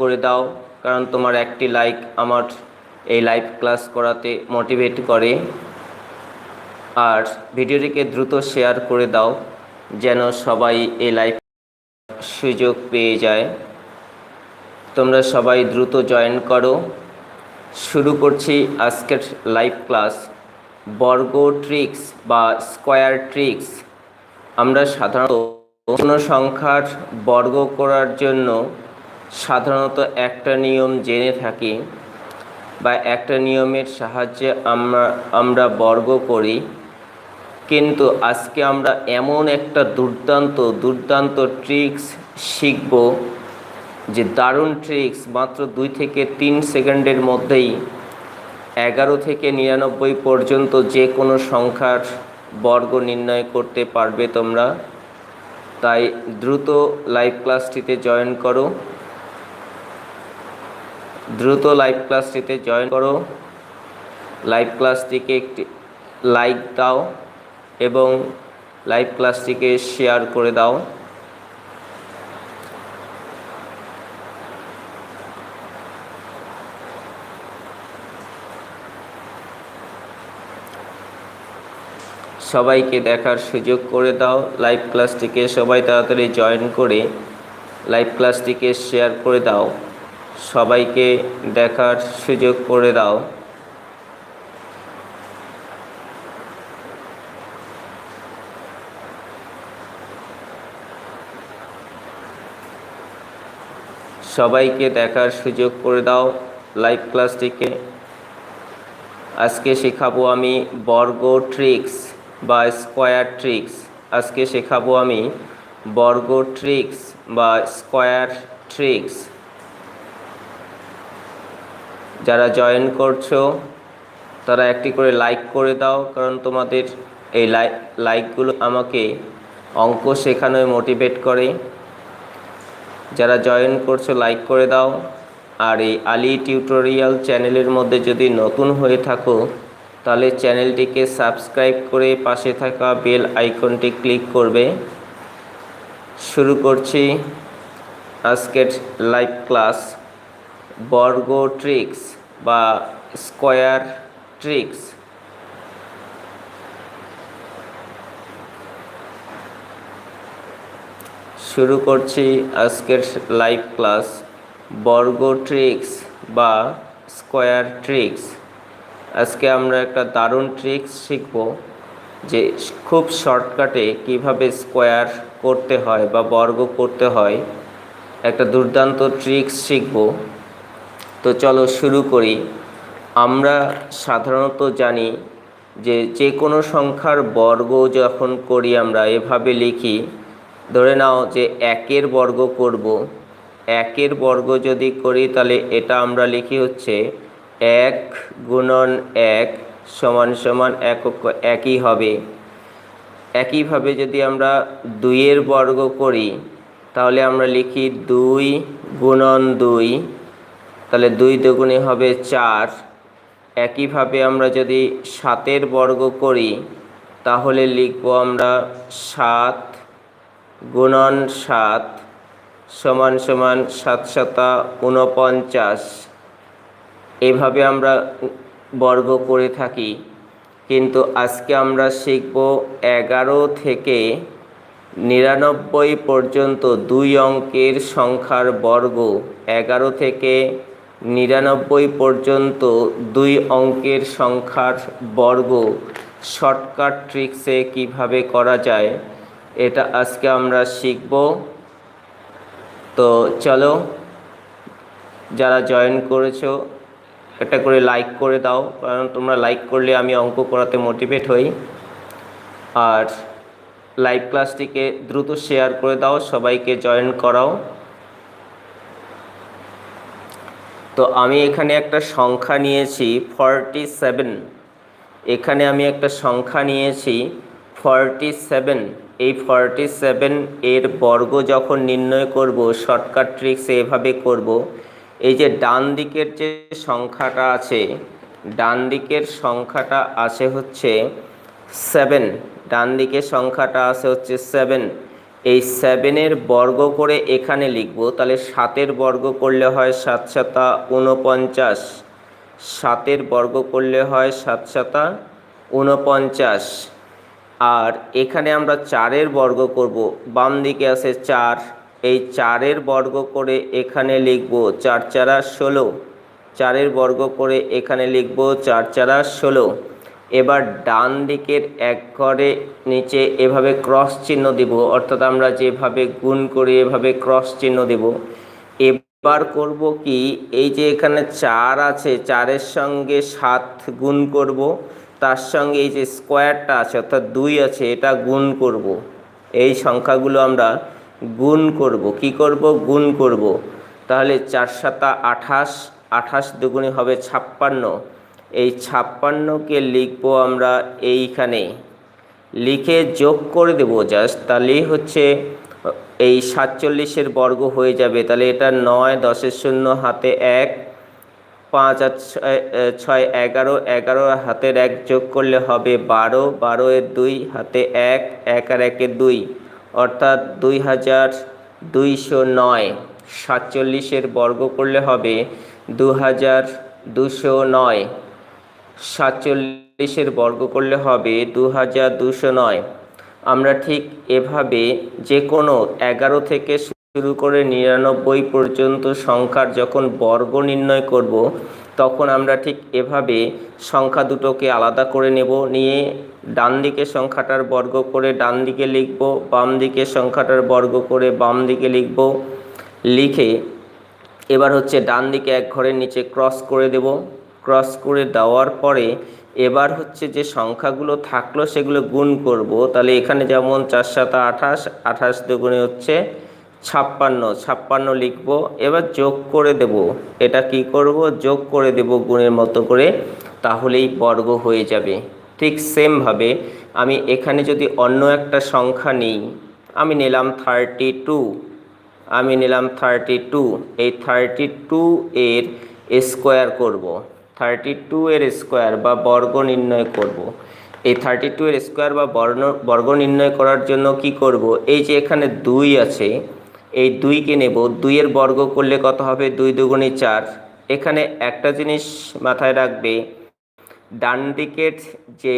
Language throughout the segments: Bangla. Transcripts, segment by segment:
করে দাও, কারণ তোমার একটি লাইক আমার এই লাইভ ক্লাস করাতে মোটিভেট করে। আর ভিডিওটিকে দ্রুত শেয়ার করে দাও, যেন সবাই এই লাইভ সুযোগ পেয়ে যায়। তোমরা সবাই দ্রুত জয়েন করো। শুরু করছি আজকের লাইভ ক্লাস বর্গ ট্রিক্স বা স্কোয়ার ট্রিক্স আমরা সাধারণত কোনো সংখ্যার বর্গ করার জন্য সাধারণত একটা নিয়ম জেনে থাকি বা একটা নিয়মের সাহায্যে আমরা আমরা বর্গ করি। কিন্তু আজকে আমরা এমন একটা দুর্দান্ত দুর্দান্ত ট্রিক্স শিখব যে দারুণ ট্রিক্স মাত্র দুই থেকে তিন সেকেন্ডের মধ্যেই এগারো থেকে নিরানব্বই পর্যন্ত যে কোনো সংখ্যার বর্গ নির্ণয় করতে পারবে তোমরা। তাই দ্রুত লাইভ ক্লাসটিতে জয়েন করো। দ্রুত লাইভ ক্লাসটিতে জয়েন করো। লাইভ ক্লাসটিকে একটি লাইক দাও এবং লাইভ ক্লাসটিকে শেয়ার করে দাও। সবাইকে দেখার সুযোগ করে দাও। লাইভ ক্লাসটিকে সবাই তাড়াতাড়ি জয়েন করে লাইভ ক্লাসটিকে শেয়ার করে দাও। সবাইকে দেখার সুযোগ করে দাও। সবাইকে দেখার সুযোগ করে দাও লাইভ ক্লাসটিকে। আজকে শেখাবো আমি বর্গ ট্রিক্স বা স্কোয়ার ট্রিক্স। আজকে শেখাবো আমি বর্গ ট্রিক্স বা স্কোয়ার ট্রিক্স। যারা জয়েন করছ, তারা একটি করে লাইক করে দাও, কারণ তোমাদের এই লাইক লাইকগুলো আমাকে অঙ্ক শেখানোয় মোটিভেট করে। যারা জয়েন করছ লাইক করে দাও। আর এই আলি টিউটোরিয়াল চ্যানেলের মধ্যে যদি নতুন হয়ে থাকো, তাহলে চ্যানেলটিকে সাবস্ক্রাইব করে পাশে থাকা বেল আইকনটি ক্লিক করবে। শুরু করছি আজকের লাইভ ক্লাস বর্গ ট্রিক্স বা স্কোয়ার ট্রিক্স। শুরু করছি আজকের লাইভ ক্লাস। বর্গ ট্রিক্স বা স্কোয়ার ট্রিক্স। আজকে আমরা একটা দারুণ ট্রিক্স শিখব যে খুব শর্টকাটে কীভাবে স্কোয়ার করতে হয় বা বর্গ করতে হয়। একটা দুর্দান্ত ট্রিক্স শিখব। তো চলো শুরু করি। আমরা সাধারণত জানি যে যে কোনো সংখ্যার বর্গ যখন করি আমরা এভাবে লিখি, ধরে নাও যে একের বর্গ করব। একের বর্গ যদি করি তাহলে এটা আমরা লিখি হচ্ছে এক গুণন এক সমান সমান এক একই হবে। একইভাবে যদি আমরা দুইয়ের বর্গ করি, তাহলে আমরা লিখি দুই গুণন দুই তাহলে দুই দুগুণে হবে চার। একইভাবে আমরা যদি সাতের বর্গ করি, তাহলে লিখব আমরা সাত গুণন সাত সমান সমান সাত সাতা ঊনপঞ্চাশ। এভাবে আমরা বর্গ করে থাকি। কিন্তু আজকে আমরা শিখব এগারো থেকে নিরানব্বই পর্যন্ত দুই অঙ্কের সংখ্যার বর্গ। এগারো থেকে নিরানব্বই পর্যন্ত দুই অঙ্কের সংখ্যার বর্গ শর্টকাট ট্রিক্সে কীভাবে করা যায়, এটা আজকে আমরা শিখব। তো চলো, যারা জয়েন করেছ, একটা করে লাইক করে দাও, কারণ তোমরা লাইক করলে আমি অঙ্ক করাতে মোটিভেট হই। আর লাইভ ক্লাসটিকে দ্রুত শেয়ার করে দাও, সবাইকে জয়েন করাও। তো আমি এখানে একটা সংখ্যা নিয়েছি ফর্টি সেভেন এখানে আমি একটা সংখ্যা নিয়েছি ফর্টি সেভেন এই ফর্টি সেভেন এর বর্গ যখন নির্ণয় করব শর্টকাট ট্রিক্স এভাবে করব, এই যে ডান দিকের যে সংখ্যাটা আছে, ডান দিকের সংখ্যাটা আছে হচ্ছে সেভেন ডান দিকের সংখ্যাটা আছে হচ্ছে সেভেন এই সেভেনের বর্গ করে এখানে লিখব, তাহলে সাতের বর্গ করলে হয় সাত সাতা উনপঞ্চাশ সাতের বর্গ করলে হয় সাত সাতা উনপঞ্চাশ আর এখানে আমরা চারের বর্গ করব, বাম দিকে আছে চার। এই চারের বর্গ করে এখানে লিখব চার চারা ষোলো। চারের বর্গ করে এখানে লিখব চার চারা ষোলো। এবার ডান দিকের এক ঘরে নিচে এভাবে ক্রস চিহ্ন দেব, অর্থাৎ আমরা যেভাবে গুণ করি এভাবে ক্রস চিহ্ন দেব। এবার করব কি, এই যে এখানে চার আছে, চারের সঙ্গে সাত গুণ করব, তার সঙ্গে এই যে স্কোয়ারটা আছে, অর্থাৎ দুই আছে, এটা গুণ করব। এই সংখ্যাগুলো আমরা গুণ করব। কি করব? গুণ করব। তাহলে চার সাতা আঠাশ আঠাশ দুগুণে হবে ছাপ্পান্ন। এই ছাপ্পান্নকে লিখব আমরা এইখানে। লিখে যোগ করে দেব জাস্ট তাহলেই হচ্ছে, এই সাতচল্লিশের বর্গ হয়ে যাবে, তাহলে এটা নয়, দশের শূন্য, হাতে এক, পাঁচ আর ছয়, এগারো এগারো হাতের এক যোগ করলে হবে বারো বারো এর দুই, হাতে এক এক আর একে দুই, অর্থাৎ দুই হাজার দুইশো নয়, সাতচল্লিশের বর্গ করলে হবে দু হাজার দুশো নয়। সাতচল্লিশের বর্গ করলে হবে দু হাজার দুশো নয়। আমরা ঠিক এভাবে যে কোনো এগারো থেকে শুরু করে নিরানব্বই পর্যন্ত সংখ্যার যখন বর্গ নির্ণয় করব, তখন আমরা ঠিক এভাবে সংখ্যা দুটোকে আলাদা করে নেব, নিয়ে ডান দিকে সংখ্যাটার বর্গ করে ডান দিকে লিখব, বাম দিকে সংখ্যাটার বর্গ করে বাম দিকে লিখব, লিখে এবার হচ্ছে ডান দিকে এক ঘরের নিচে ক্রস করে দেব। ক্রস করে দেওয়ার পরে এবার হচ্ছে যে সংখ্যাগুলো থাকল সেগুলো গুণ করব, তাহলে এখানে যেমন চার সাত আঠাশ আঠাশ দুগুণে হচ্ছে ছাপ্পান্ন ছাপ্পান্ন লিখব, এবার যোগ করে দেব, এটা কি করব? যোগ করে দেব গুণের মতো করে, তাহলেই বর্গ হয়ে যাবে, ঠিক সেমভাবে আমি এখানে যদি অন্য একটা সংখ্যা নিই, আমি নিলাম থার্টি টু আমি নিলাম থার্টি টু এই থার্টি টু এর স্কোয়ার করব থার্টি টু এর স্কোয়ার বা বর্গ নির্ণয় করব। এই থার্টি টু এর স্কোয়ার বা বর্ণ, বর্গ নির্ণয় করার জন্য কি করব? এই যে এখানে দুই আছে, এই দুইকে নেব। দুইয়ের বর্গ করলে কত হবে? দুই দুগুণে চার। এখানে একটা জিনিস মাথায় রাখবে, ডান দিকের যে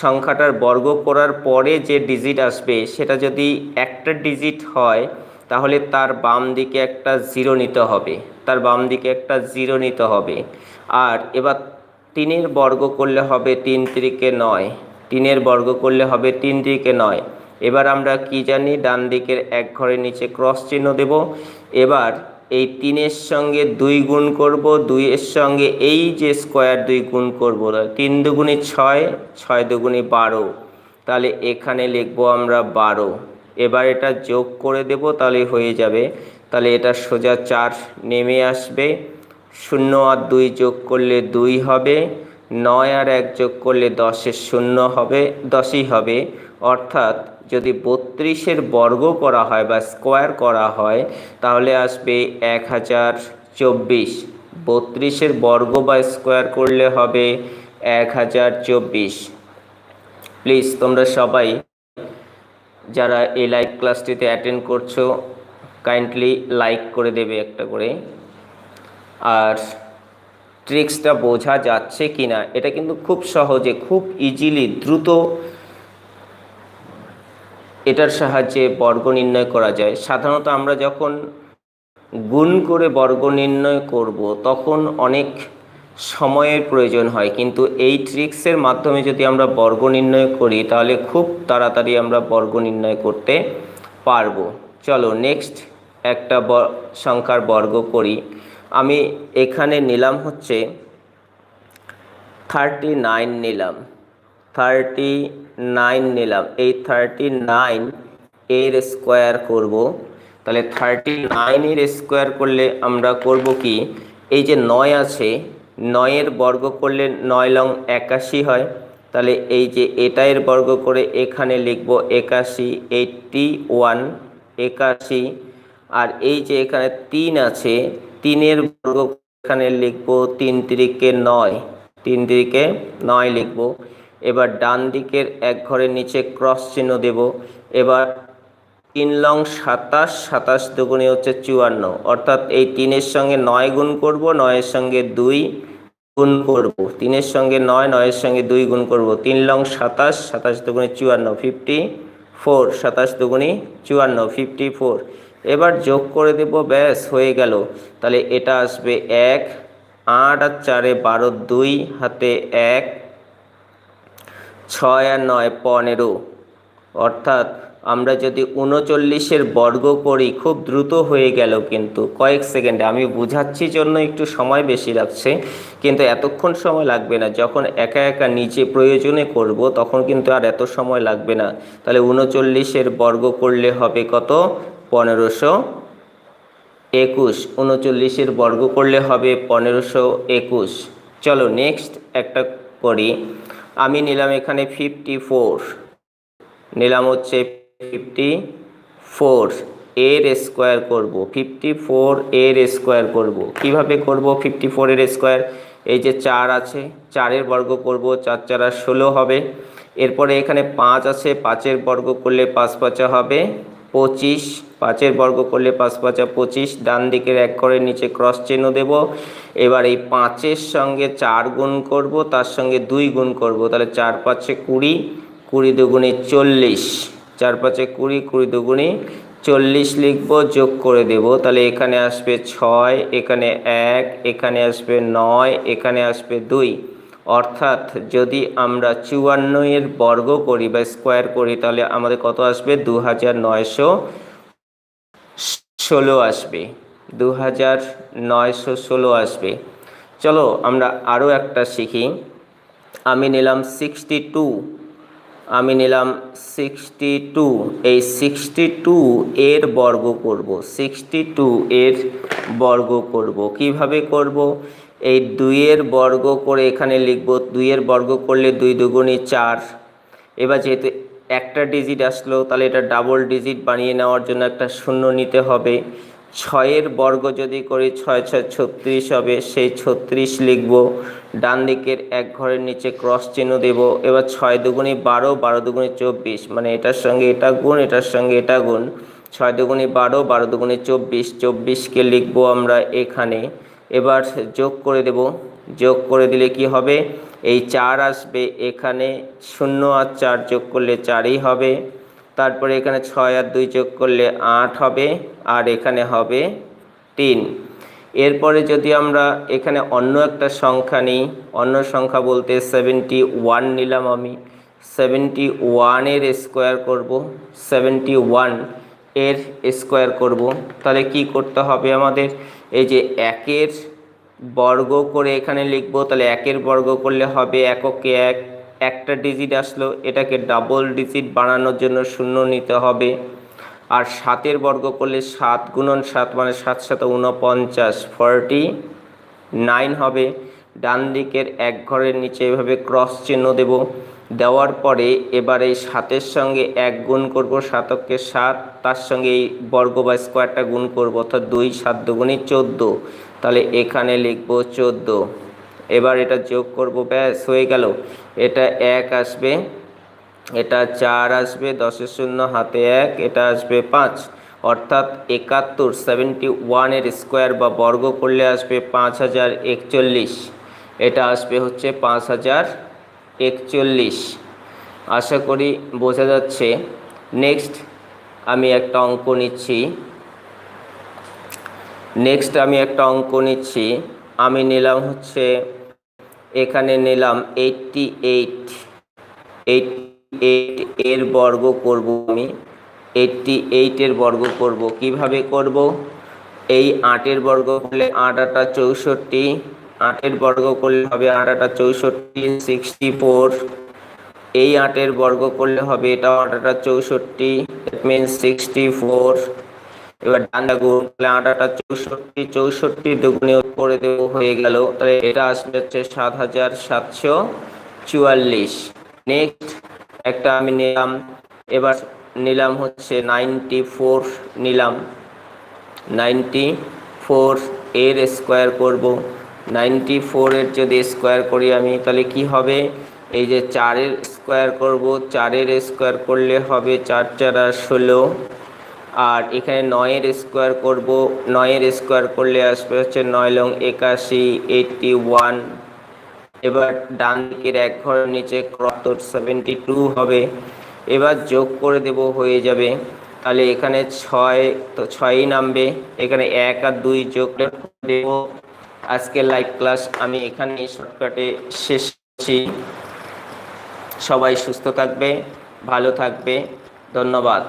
সংখ্যাটার বর্গ করার পরে যে ডিজিট আসবে, সেটা যদি একটা ডিজিট হয় তাহলে তার বাম দিকে একটা জিরো নিতে হবে। তার বাম দিকে একটা জিরো নিতে হবে। আর এবার তিনের বর্গ করলে হবে তিন তিরিকে নয়। তিনের বর্গ করলে হবে তিন তিরিকে নয়। এবার আমরা কি জানি? ডান দিকের এক ঘরের নিচে ক্রস চিহ্ন দেব। এবার এই তিনের সঙ্গে দুই গুণ করব। দুইয়ের সঙ্গে এই যে স্কোয়ার দুই গুণ করব তিন দুগুণি ছয় ছয় দুগুণি বারো। তাহলে এখানে লিখব আমরা বারো। এবার এটা যোগ করে দেব, তাহলে হয়ে যাবে। তাহলে এটা সোজা চার নেমে আসবে। শূন্য আর দুই যোগ করলে দুই হবে। নয় আর এক যোগ করলে দশের শূন্য হবে, দশই হবে। অর্থাৎ যদি বত্রিশের বর্গ করা হয় বা স্কোয়ার করা হয়, তাহলে আসবে এক হাজার চব্বিশ। বত্রিশের বর্গ বা স্কোয়ার করলে হবে এক হাজার চব্বিশ। প্লিজ, তোমরা সবাই যারা এই লাইভ ক্লাসটিতে অ্যাটেন্ড করছ কাইন্ডলি লাইক করে দেবে একটা করে। আর ট্রিক্সটা বোঝা যাচ্ছে কি না এটা কিন্তু খুব সহজে, খুব ইজিলি দ্রুত এটার সাহায্যে বর্গ নির্ণয় করা যায়। সাধারণত আমরা যখন গুণ করে বর্গ নির্ণয় করব, তখন অনেক সময়ের প্রয়োজন হয়। কিন্তু এই ট্রিক্সের মাধ্যমে যদি আমরা বর্গ নির্ণয় করি, তাহলে খুব তাড়াতাড়ি আমরা বর্গ নির্ণয় করতে পারব। চলো নেক্সট একটা সংখ্যার বর্গ করি। আমি এখানে নিলাম হচ্ছে থার্টি নাইন নিলাম। থার্টি নাইন নিলাম। এই থার্টি নাইন এর স্কোয়ার করব। তাহলে থার্টি নাইনের স্কোয়ার করলে আমরা করব কি? এই যে নয় আছে নয়ের বর্গ করলে নয় লং একাশি হয়, তাহলে এই যে এটাইয়ের বর্গ করে এখানে লিখব একাশি, এইটটি ওয়ান, একাশি, আর এই যে এখানে তিন আছে, তিনের বর্গ এখানে লিখব তিন তিরিকে নয়, তিন তিরিকে নয় লিখব। এবার ডান দিকের এক ঘরের নিচে ক্রস চিহ্ন দেব। এবার তিন লং সাতাশ সাতাশ দুগুণে হচ্ছে চুয়ান্ন। অর্থাৎ এই তিনের সঙ্গে নয় গুণ করব, নয়ের সঙ্গে দুই গুণ করব। তিনের সঙ্গে নয়, নয়ের সঙ্গে দুই গুণ করব। তিন লং সাতাশ সাতাশ দুগুণে চুয়ান্ন, ফিফটি ফোর, সাতাশ দুগুণে চুয়ান্ন, ফিফটি ফোর। এবার যোগ করে দেব, ব্যাস, হয়ে গেল। তাহলে এটা আসবে এক, আট আর চারে বারো, দুই, হাতে এক, ছয় আর নয়, পনেরো। অর্থাৎ আমরা যদি উনচল্লিশের বর্গ করি, খুব দ্রুত হয়ে গেল কিন্তু। কয়েক সেকেন্ডে। আমি বুঝাচ্ছি জন্য একটু সময় বেশি লাগছে, কিন্তু এতক্ষণ সময় লাগবে না। যখন একা একা নিচে প্রয়োজনে করব, তখন কিন্তু আর এত সময় লাগবে না। তাহলে উনচল্লিশের বর্গ করলে হবে কত? পনেরোশো একুশ। উনচল্লিশের বর্গ করলে হবে পনেরোশো একুশ। চলো নেক্সট একটা করি। আমি নিলাম এখানে ফিফটি ফোর নিলাম হচ্ছে ফিফটি ফোর এর স্কোয়ার করব। ফিফটি ফোর এর স্কোয়ার করব। কীভাবে করব? ফিফটি ফোরের স্কোয়ার, এই যে চার আছে, চারের বর্গ করব, চার চারা ষোলো হবে। এরপরে এখানে পাঁচ আছে, পাঁচের বর্গ করলে পাঁচ পাঁচা হবে পঁচিশ, পাঁচের বর্গ করলে পাঁচ পাঁচা পঁচিশ, ডান দিকের এক করে নিচে ক্রস চিহ্ন দেব। এবার এই পাঁচের সঙ্গে চার গুণ করব, তার সঙ্গে দুই গুণ করব, তাহলে চার পাঁচে কুড়ি কুড়ি দুগুণে চল্লিশ। চার পাঁচে কুড়ি কুড়ি দুগুণে চল্লিশ লিখব, যোগ করে দেব। তাহলে এখানে আসবে ছয়, এখানে এক, এখানে আসবে নয়, এখানে আসবে দুই। অর্থাৎ যদি আমরা চুয়ান্ন এর বর্গ করি বা স্কোয়ার করি, তাহলে আমাদের কত আসবে? দু হাজার নয়শো ষোলো আসবে। দু হাজার নয়শো ষোলো আসবে। চলো আমরা আরও একটা শিখি। আমি নিলাম সিক্সটি টু আমি নিলাম সিক্সটি টু এই সিক্সটি টু এর বর্গ করব। সিক্সটি টু এর বর্গ করব। কীভাবে করব? এই দুইয়ের বর্গ করে এখানে লিখব, দুইয়ের বর্গ করলে দুই দুগুণি চার। এবার যেহেতু একটা ডিজিট আসলো, তাহলে এটা ডাবল ডিজিট বানিয়ে নেওয়ার জন্য একটা শূন্য নিতে হবে। ছয়ের বর্গ যদি করি ছয় ছয়, ছত্রিশ হবে, সেই ছত্রিশ লিখব, ডান দিকের এক ঘরের নিচে ক্রস চিহ্ন দেব, এবার ছয় দুগুণি বারো বারো দুগুণি চব্বিশ মানে এটার সঙ্গে এটা গুণ, এটার সঙ্গে এটা গুণ, ছয় দুগুণি বারো বারো দুগুণি চব্বিশ, চব্বিশকে লিখব আমরা এখানে, এবার যোগ করে দেব, যোগ করে দিলে কি হবে, এই চার আসবে এখানে, শূন্য আর চার যোগ করলে চারই হবে তারপরে এখানে ছয় আর দুই যোগ করলে আট হবে, আর এখানে হবে তিন। এরপরে যদি আমরা এখানে অন্য একটা সংখ্যা নিই, অন্য সংখ্যা বলতে সেভেন্টি ওয়ান নিলাম আমি। সেভেন্টি ওয়ানের স্কোয়ার করব সেভেন্টি ওয়ানের স্কোয়ার করব। তাহলে কি করতে হবে আমাদের? এই যে একের বর্গ করে এখানে লিখব, তাহলে একের বর্গ করলে হবে এককে এক একটা ডিজিট আসলো, এটাকে ডাবল ডিজিট বানানোর জন্য শূন্য নিতে হবে। আর সাতের বর্গ করলে সাত গুণন সাত মানে সাত সাত উনপঞ্চাশ ফর্টি নাইন হবে। ডান দিকের এক ঘরের নিচে এভাবে ক্রস চিহ্ন দেব। দেওয়ার পরে এবার এই সাতের সঙ্গে এক গুণ করব, সাতককে সাত, তার সঙ্গে এই বর্গ বা স্কোয়ারটা গুণ করব, অর্থাৎ দুই সাত দুগুণই চোদ্দ। তাহলে এখানে লিখব চোদ্দ। এবার এটা যোগ করব, ব্যাস, হয়ে গেল। এটা এক আসবে, এটা চার আসবে, দশের শূন্য, হাতে এক, এটা আসবে পাঁচ। অর্থাৎ একাত্তর সেভেন্টি ওয়ানের স্কোয়ার বা বর্গ করলে আসবে পাঁচ হাজার একচল্লিশ। এটা আসবে হচ্ছে পাঁচ হাজার একচল্লিশ। আশা করি বোঝা যাচ্ছে। নেক্সট আমি একটা অঙ্ক নিচ্ছি। নেক্সট আমি একটা অঙ্ক নিচ্ছি। আমি নিলাম হচ্ছে এখানে নিলাম এইটটি এইট এইট এর বর্গ করব আমি। এইটটি এইটের বর্গ করব। কীভাবে করব? এই আটের বর্গ করলে আট আটা চৌষট্টি। আটের বর্গ করলে হবে আট আটা চৌষট্টি সিক্সটি ফোর এই আটের বর্গ করলে হবে এটাও আট আটা চৌষট্টি। মিনস সিক্সটি ফোর এবার ডান্ডা গুণ তাহলে আট আটা চৌষট্টি চৌষট্টি দুগুণে করে দেব হয়ে গেল। তাহলে এটা আসবে হচ্ছে সাত হাজার সাতশো চুয়াল্লিশ। নেক্সট একটা আমি নিলাম। এবার নিলাম হচ্ছে নাইনটি ফোর, নিলাম। নাইনটি ফোর এর স্কোয়ার করব। নাইনটি ফোরের যদি স্কোয়ার করি আমি, তাহলে কি হবে? এই যে চারের স্কোয়ার করব, চারের স্কোয়ার করলে হবে চার চারা ষোলো। আর এখানে নয়ের স্কোয়ার করব। নয়ের স্কোয়ার করলে আসবে হচ্ছে নয় লং একাশি এইটটি ওয়ান এবার ডান দিকের এক ঘর নিচে ক্রতর সেভেন্টি টু হবে। এবার যোগ করে দেব হয়ে যাবে। তাহলে এখানে ছয়, তো ছয়ই নামবে। এখানে এক আর দুই যোগ দেব। আজকের লাইভ ক্লাস আমি এখানে শর্টকাটে শেষ সবাই সুস্থ থাকবে, ভালো থাকবে। ধন্যবাদ।